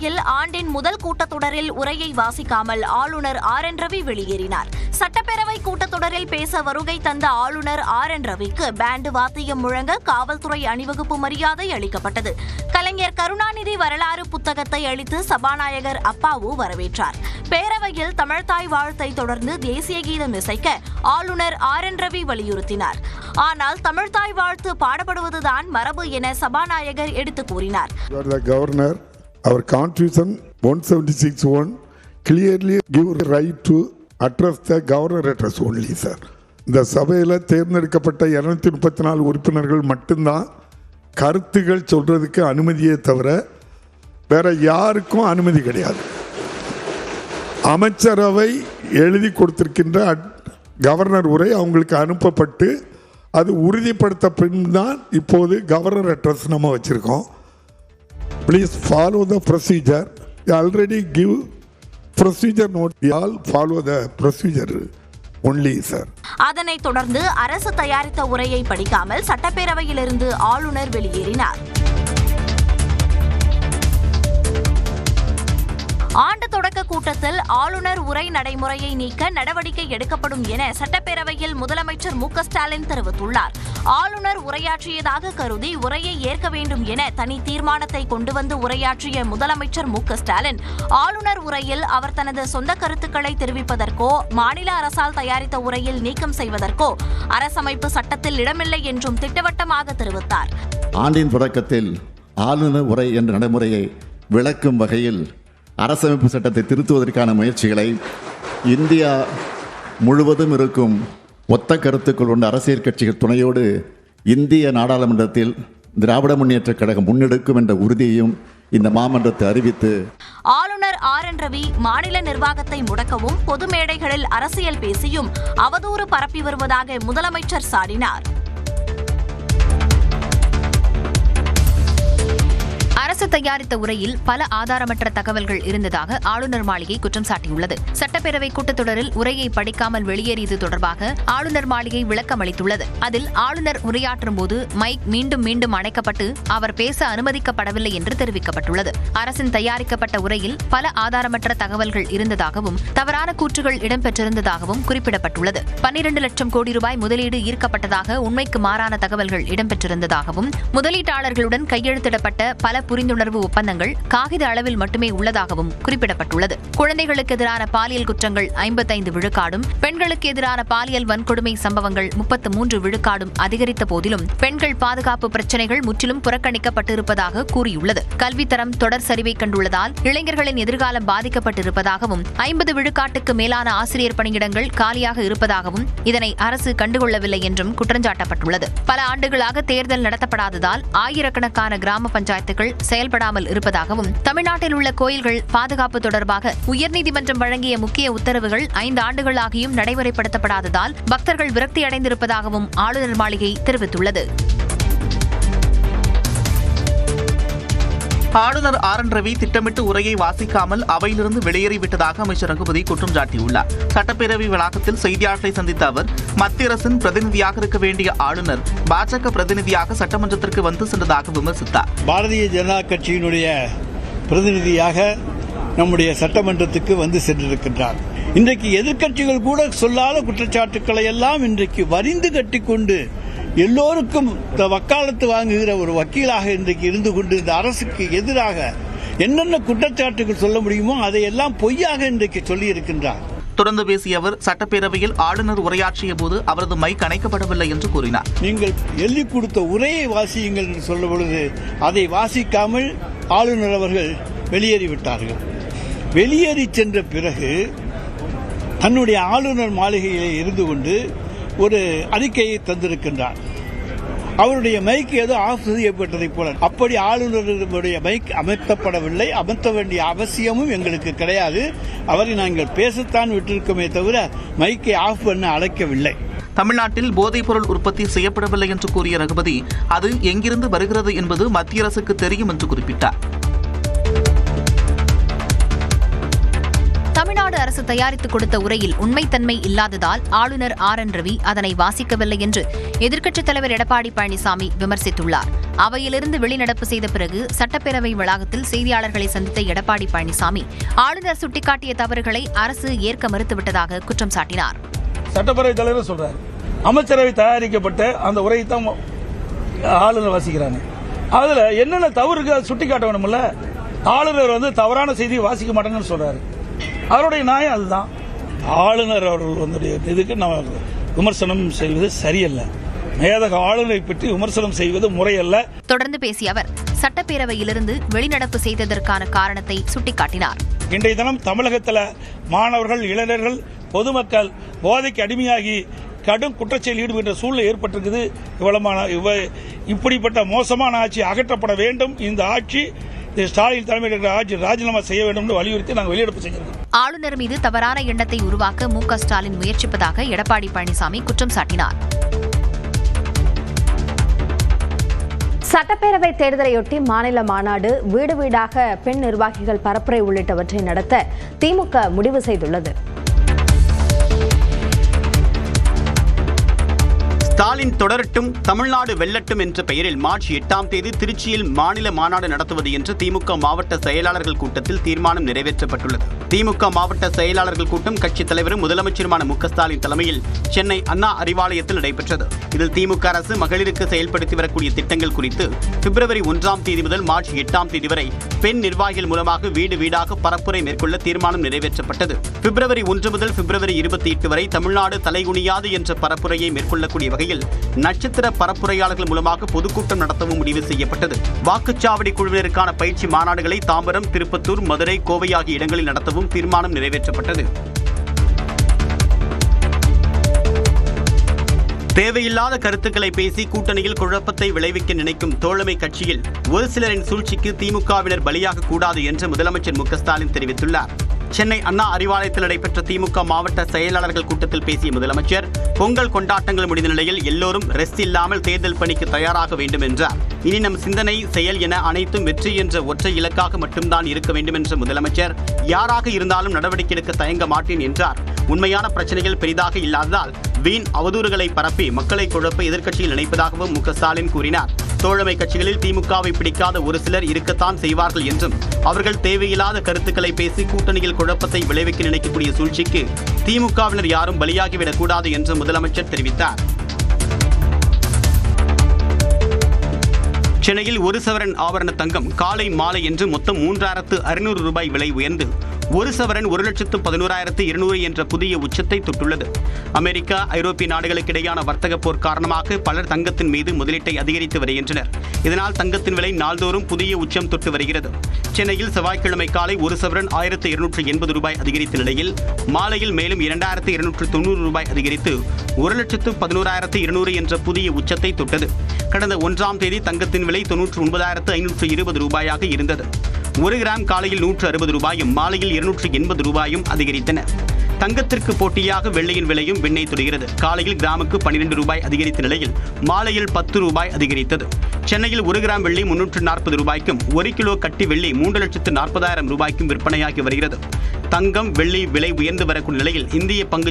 சட்டப்பேரவையில் ஆண்டின் முதல் கூட்டத்தொடரில் உரையை வாசிக்காமல் ஆளுநர் ஆர் என் ரவி வெளியேறினார். சட்டப்பேரவை கூட்டத்தொடரில் பேச வருகை தந்த ஆளுநர் ஆர் என் ரவிக்கு பேண்டு வாத்தியம் முழங்க காவல்துறை அணிவகுப்பு மரியாதை அளிக்கப்பட்டது. கலைஞர் கருணாநிதி வரலாறு புத்தகத்தை அளித்து சபாநாயகர் அப்பாவு வரவேற்றார். பேரவையில் தமிழ்தாய் வாழ்த்தை தொடர்ந்து தேசிய கீதம் இசைக்க ஆளுநர் ஆர் என் ரவி வலியுறுத்தினார். ஆனால் தமிழ்தாய் வாழ்த்து பாடப்படுவதுதான் மரபு என சபாநாயகர் எடுத்து கூறினார். அவர் are one governor. Our constitution 176.1 clearly give right to address the governor address only, sir. இந்த சபையில் தேர்ந்தெடுக்கப்பட்ட இரநூத்தி முப்பத்தி நாலு உறுப்பினர்கள் மட்டும்தான் கருத்துகள் சொல்கிறதுக்கு அனுமதியே தவிர வேற யாருக்கும் அனுமதி கிடையாது அமைச்சரவை எழுதி கொடுத்திருக்கின்ற கவர்னர் உரை அவங்களுக்கு அனுப்பப்பட்டு அது உறுதிப்படுத்த பின் தான் இப்போது கவர்னர் அட்ரஸ் நம்ம வச்சுருக்கோம் please follow the procedure. You already give procedure note. You all follow the procedure only, sir. அதனைத் தொடர்ந்து அரசு தயாரித்த உரையை படிக்காமல் சட்டப்பேரவையிலிருந்து ஆளுநர் வெளியேறினார் ஆண்டு தொடக்க கூட்டத்தில் ஆளுநர் உரை நடைமுறையை நீக்க நடவடிக்கை எடுக்கப்படும் என சட்டப்பேரவையில் முதலமைச்சர் மு ஸ்டாலின் தெரிவித்துள்ளார். ஆளுநர் உரையாற்றியதாக கருதி உரையை ஏற்க வேண்டும் என தனி தீர்மானத்தை கொண்டு வந்து உரையாற்றிய முதலமைச்சர் மு ஸ்டாலின் ஆளுநர் உரையில் அவர் தனது சொந்த கருத்துக்களை தெரிவிப்பதற்கோ மாநில அரசால் தயாரித்த உரையில் நீக்கம் செய்வதற்கோ அரசமைப்பு சட்டத்தில் இடமில்லை என்றும் திட்டவட்டமாக தெரிவித்தார். ஆண்டின் தொடக்கத்தில் ஆளுநர் உரை என்ற நடைமுறையை விளக்கும் வகையில் அரசமைப்பு சட்டத்தை திருத்துவதற்கான முயற்சிகளை இந்தியா முழுவதும் இருக்கும் ஒத்த கருத்துக்கள் கொண்ட அரசியல் கட்சிகள் துணையோடு இந்திய நாடாளுமன்றத்தில் திராவிட முன்னேற்றக் கழகம் முன்னெடுக்கும் என்ற உறுதியையும் இந்த மாமன்றத்தை அறிவித்து ஆளுநர் ஆர் என் ரவி மாநில நிர்வாகத்தை முடக்கவும் பொது மேடைகளில் அரசியல் பேசியும் அவதூறு பரப்பி வருவதாக முதலமைச்சர் சாடினார். அரசு தயாரித்த உரையில் பல ஆதாரமற்ற தகவல்கள் இருந்ததாக ஆளுநர் மாளிகை குற்றம் சாட்டியுள்ளது. சட்டப்பேரவை கூட்டத்தொடரில் உரையை படிக்காமல் வெளியேறியது தொடர்பாக ஆளுநர் மாளிகை விளக்கம் அளித்துள்ளது. அதில் ஆளுநர் உரையாற்றும் போது மைக் மீண்டும் மீண்டும் அணைக்கப்பட்டு அவர் பேச அனுமதிக்கப்படவில்லை என்று தெரிவிக்கப்பட்டுள்ளது. அரசின் தயாரிக்கப்பட்ட உரையில் பல ஆதாரமற்ற தகவல்கள் இருந்ததாகவும் தவறான கூற்றுகள் இடம்பெற்றிருந்ததாகவும் குறிப்பிடப்பட்டுள்ளது. பன்னிரண்டு லட்சம் கோடி ரூபாய் முதலீடு ஈர்க்கப்பட்டதாக உண்மைக்கு மாறான தகவல்கள் இடம்பெற்றிருந்ததாகவும் முதலீட்டாளர்களுடன் கையெழுத்திடப்பட்ட பல புரிந்துணர்வு ஒப்பந்தங்கள் காகித அளவில் மட்டுமே உள்ளதாகவும் குறிப்பிடப்பட்டுள்ளது. குழந்தைகளுக்கு எதிரான பாலியல் குற்றங்கள் ஐம்பத்தைந்து விழுக்காடும் பெண்களுக்கு எதிரான பாலியல் வன்கொடுமை சம்பவங்கள் முப்பத்து மூன்று விழுக்காடும் அதிகரித்த போதிலும் பெண்கள் பாதுகாப்பு பிரச்சினைகள் முற்றிலும் புறக்கணிக்கப்பட்டிருப்பதாக கூறியுள்ளது. கல்வித்தரம் தொடர் சரிவை கண்டுள்ளதால் இளைஞர்களின் எதிர்காலம் பாதிக்கப்பட்டிருப்பதாகவும் ஐம்பது விழுக்காட்டுக்கு மேலான ஆசிரியர் பணியிடங்கள் காலியாக இருப்பதாகவும் இதனை அரசு கண்டுகொள்ளவில்லை என்றும் குற்றஞ்சாட்டப்பட்டுள்ளது. பல ஆண்டுகளாக தேர்தல் நடத்தப்படாததால் ஆயிரக்கணக்கான கிராம பஞ்சாயத்துகள் செயல்படாமல் இருப்பதாகவும் தமிழ்நாட்டில் உள்ள கோயில்கள் பாதுகாப்பு தொடர்பாக உயர்நீதிமன்றம் வழங்கிய முக்கிய உத்தரவுகள் ஐந்து ஆண்டுகளாகியும் நடைமுறைப்படுத்தப்படாததால் பக்தர்கள் விரக்தியடைந்திருப்பதாகவும் ஆளுநர் மாளிகை தெரிவித்துள்ளது. ஆளுநர் ஆர் என் ரவி திட்டமிட்டு உரையை வாசிக்காமல் அவையிலிருந்து வெளியேறிவிட்டதாக அமைச்சர் ரகுபதி குற்றம் சாட்டியுள்ளார். சட்டப்பேரவை வளாகத்தில் செய்தியாளர்களை சந்தித்த அவர் மத்திய அரசின் பிரதிநிதியாக இருக்க வேண்டிய ஆளுநர் பாஜக பிரதிநிதியாக சட்டமன்றத்திற்கு வந்து சென்றதாக விமர்சித்தார். பாரதிய ஜனதா கட்சியினுடைய பிரதிநிதியாக நம்முடைய சட்டமன்றத்துக்கு வந்து சென்றிருக்கின்றார். இன்றைக்கு எதிர்க்கட்சிகள் கூட சொல்லாத குற்றச்சாட்டுக்களை எல்லாம் இன்றைக்கு வரிந்து கட்டிக்கொண்டு எல்லோருக்கும் இந்த வக்காலத்து வாங்குகிற ஒரு வக்கீலாக இன்றைக்கு இருந்து கொண்டு இந்த அரசுக்கு எதிராக என்னென்ன குற்றச்சாட்டுகள் சொல்ல முடியுமோ அதையெல்லாம் பொய்யாக இன்றைக்கு சொல்லி இருக்கின்றார் தொடர்ந்து பேசிய அவர் சட்டப்பேரவையில் ஆளுநர் உரையாற்றிய போது அவரது மைக் அணைக்கப்படவில்லை என்று கூறினார். நீங்கள் எழுதி கொடுத்த உரையை வாசியுங்கள் என்று சொல்ல பொழுது அதை வாசிக்காமல் ஆளுநர் அவர்கள் வெளியேறிவிட்டார்கள் வெளியேறி சென்ற பிறகு தன்னுடைய ஆளுநர் மாளிகையிலே இருந்து கொண்டு ஒரு அறிக்கையை தந்திருக்கின்றார். அவருடைய மைக் ஏதோ ஆஃப் செய்யப்பட்டதைப் போல. அப்படி ஆளுநருடைய மைக் அமர்த்தப்படவில்லை அமர்த்த வேண்டிய அவசியமும் எங்களுக்கு கிடையாது. அவரை நாங்கள் பேசத்தான் விட்டிருக்கோமே தவிர மைக்கை ஆஃப் பண்ண அழைக்கவில்லை. தமிழ்நாட்டில் போதைப்பொருள் உற்பத்தி செய்யப்படவில்லை என்று கூறிய ரகுபதி அது எங்கிருந்து வருகிறது என்பது மத்திய அரசுக்கு தெரியும் என்று குறிப்பிட்டார். தமிழ்நாடு அரசு தயாரித்து கொடுத்த உரையில் உண்மைத்தன்மை இல்லாததால் ஆளுநர் ஆர் என் ரவி அதனை வாசிக்கவில்லை என்று எதிர்க்கட்சித் தலைவர் எடப்பாடி பழனிசாமி விமர்சித்துள்ளார். அவையிலிருந்து வெளிநடப்பு செய்த பிறகு சட்டப்பேரவை வளாகத்தில் செய்தியாளர்களை சந்தித்த எடப்பாடி பழனிசாமி ஆளுநர் சுட்டிக்காட்டிய தவறுகளை அரசு ஏற்க மறுத்துவிட்டதாக குற்றம் சாட்டினார். சட்டப்பேரவை தலைவர் சொல்றாரு. அமைச்சரவை தயாரிக்கப்பட்ட அந்த உரையை தான் ஆளுநர் வாசிக்கிறாங்க. அதுல என்னென்ன தவறு இருக்கு சுட்டி காட்ட வேணும்ல ஆளுநர் வந்து தவறான செய்தியை வாசிக்க மாட்டேங்கன்னு சொல்றாரு. அவருடைய நியாயம் அதுதான். ஆளுநர் அவர்கள் வந்து இதுக்கு நம்ம விமர்சனம் செய்வது சரியல்ல. மேதக ஆளுநரை பற்றி விமர்சனம் செய்வது முறையல்ல. தொடர்ந்து பேசிய அவர் சட்டப்பேரவையிலிருந்து வெளிநடப்பு செய்ததற்கான காரணத்தை சுட்டிக்காட்டினார். இன்றைய தினம் தமிழகத்தில் மாணவர்கள் இளைஞர்கள் பொதுமக்கள் போதைக்கு அடிமையாகி கடும் குற்றச்செயல் ஈடுபடுகின்ற சூழ்நிலை ஏற்பட்டிருக்குது. இவ்வளமான இவ இப்படிப்பட்ட மோசமான ஆட்சி அகற்றப்பட வேண்டும். இந்த ஆட்சி ஸ்டாலின் தலைமையில் இருக்கிற ஆட்சி ராஜினாமா செய்ய வேண்டும் என்று வலியுறுத்தி நாங்கள் வெளியிடப்பு செஞ்சிருக்கோம். ஆளுநர் மீது தவறான எண்ணத்தை உருவாக்க மு க ஸ்டாலின் முயற்சிப்பதாக எடப்பாடி பழனிசாமி குற்றம் சாட்டினார். சட்டப்பேரவை தேர்தலையொட்டி மாநில மாநாடு வீடு வீடாக பெண் நிர்வாகிகள் பரப்புரை உள்ளிட்டவற்றை நடத்த திமுக முடிவு செய்துள்ளது. ஸ்டாலின் தொடரட்டும் தமிழ்நாடு வெல்லட்டும் என்ற பெயரில் மார்ச் எட்டாம் தேதி திருச்சியில் மாநில மாநாடு நடத்துவது என்று திமுக மாவட்ட செயலாளர்கள் கூட்டத்தில் தீர்மானம் நிறைவேற்றப்பட்டுள்ளது. திமுக மாவட்ட செயலாளர்கள் கூட்டம் கட்சித் தலைவரும் முதலமைச்சருமான மு ஸ்டாலின் தலைமையில் சென்னை அண்ணா அறிவாலயத்தில் நடைபெற்றது. இதில் திமுக அரசு மகளிருக்கு செயல்படுத்தி வரக்கூடிய திட்டங்கள் குறித்து பிப்ரவரி ஒன்றாம் தேதி முதல் மார்ச் எட்டாம் தேதி வரை பெண் நிர்வாகிகள் மூலமாக வீடு வீடாக பரப்புரை மேற்கொள்ள தீர்மானம் நிறைவேற்றப்பட்டது. பிப்ரவரி ஒன்று முதல் பிப்ரவரி இருபத்தி எட்டு வரை தமிழ்நாடு தலைகுனியாது என்ற பரப்புரையை மேற்கொள்ளக்கூடிய வகையில் நட்சத்திர பரப்புரையாளர்கள் மூலமாக பொதுக்கூட்டம் நடத்தவும் முடிவு செய்யப்பட்டது. வாக்குச்சாவடி குழுவினருக்கான பயிற்சி மாநாடுகளை தாம்பரம் திருப்பத்தூர் மதுரை கோவை ஆகிய இடங்களில் நடத்தவும் தீர்மானம் நிறைவேற்றப்பட்டது. தேவையில்லாத கருத்துக்களை பேசி கூட்டணியில் குழப்பத்தை விளைவிக்க நினைக்கும் தோழமை கட்சியில் ஒரு சிலரின் சூழ்ச்சிக்கு திமுகவினர் பலியாக கூடாது என்று முதலமைச்சர் மு ஸ்டாலின் தெரிவித்துள்ளார். சென்னை அண்ணா அறிவாலயத்தில் நடைபெற்ற திமுக மாவட்ட செயலாளர்கள் கூட்டத்தில் பேசிய முதலமைச்சர் பொங்கல் கொண்டாட்டங்கள் முடிந்த நிலையில் எல்லோரும் ரெஸ்ட் இல்லாமல் தேர்தல் பணிக்கு தயாராக வேண்டும் என்றார். இனி நம் சிந்தனை செயல் என அனைத்தும் வெற்றி என்ற ஒற்றை இலக்காக மட்டும்தான் இருக்க வேண்டும் என்ற முதலமைச்சர் யாராக இருந்தாலும் நடவடிக்கை எடுக்க தயங்க மாட்டேன் என்றார். உண்மையான பிரச்சனைகள் பெரிதாக இல்லாததால் வீண் அவதூறுகளை பரப்பி மக்களை குழப்ப எதிர்க்கட்சியில் நினைப்பதாகவும் மு ஸ்டாலின் கூறினார். தோழமை கட்சிகளில் திமுகவை பிடிக்காத ஒரு சிலர் இருக்கத்தான் செய்வார்கள் என்றும் அவர்கள் தேவையில்லாத கருத்துக்களை பேசி கூட்டணியில் குழப்பத்தை விளைவிக்க நினைக்கக்கூடிய சூழ்ச்சிக்கு திமுகவினர் யாரும் பலியாகிவிடக்கூடாது என்று முதலமைச்சர் தெரிவித்தார். சென்னையில் ஒரு சவரன் ஆபரண தங்கம் காலை மாலை என்று மொத்தம் மூன்றாயிரத்து அறுநூறு ரூபாய் விலை உயர்ந்து ஒரு சவரன் ஒரு லட்சத்து பதினோராயிரத்து இருநூறு என்ற புதிய உச்சத்தை தொட்டுள்ளது. அமெரிக்கா ஐரோப்பிய நாடுகளுக்கிடையான வர்த்தக போர் காரணமாக பலர் தங்கத்தின் மீது முதலீட்டை அதிகரித்து வருகின்றனர். இதனால் தங்கத்தின் விலை நாள்தோறும் புதிய உச்சம் தொட்டு வருகிறது. சென்னையில் செவ்வாய்க்கிழமை காலை ஒரு சவரன் ஆயிரத்து இருநூற்று எண்பது ரூபாய் அதிகரித்த நிலையில் மாலையில் மேலும் இரண்டாயிரத்து இருநூற்று தொண்ணூறு ரூபாய் அதிகரித்து ஒரு லட்சத்து பதினோராயிரத்து இருநூறு என்ற புதிய உச்சத்தை தொட்டது. கடந்த ஒன்றாம் தேதி தங்கத்தின் விலை தொன்னூற்று ஒன்பதாயிரத்து ஐநூற்று இருபது ரூபாயாக இருந்தது. ஒரு கிராம் காலையில் நூற்று அறுபது ரூபாயும் மாலையில் இருநூற்று எண்பது ரூபாயும் அதிகரித்தன. தங்கத்திற்கு போட்டியாக வெள்ளையின் விலையும் விண்ணை தொடுகிறது. காலையில் கிராமுக்கு பன்னிரண்டு ரூபாய் அதிகரித்த நிலையில் மாலையில் பத்து ரூபாய் அதிகரித்தது. சென்னையில் ஒரு கிராம் வெள்ளி முன்னூற்று நாற்பது ரூபாய்க்கும் ஒரு கிலோ கட்டி வெள்ளி மூன்று லட்சத்து நாற்பதாயிரம் ரூபாய்க்கும் விற்பனையாகி வருகிறது. தங்கம் வெள்ளி விலை உயர்ந்து வரக்கூடிய நிலையில் இந்திய பங்கு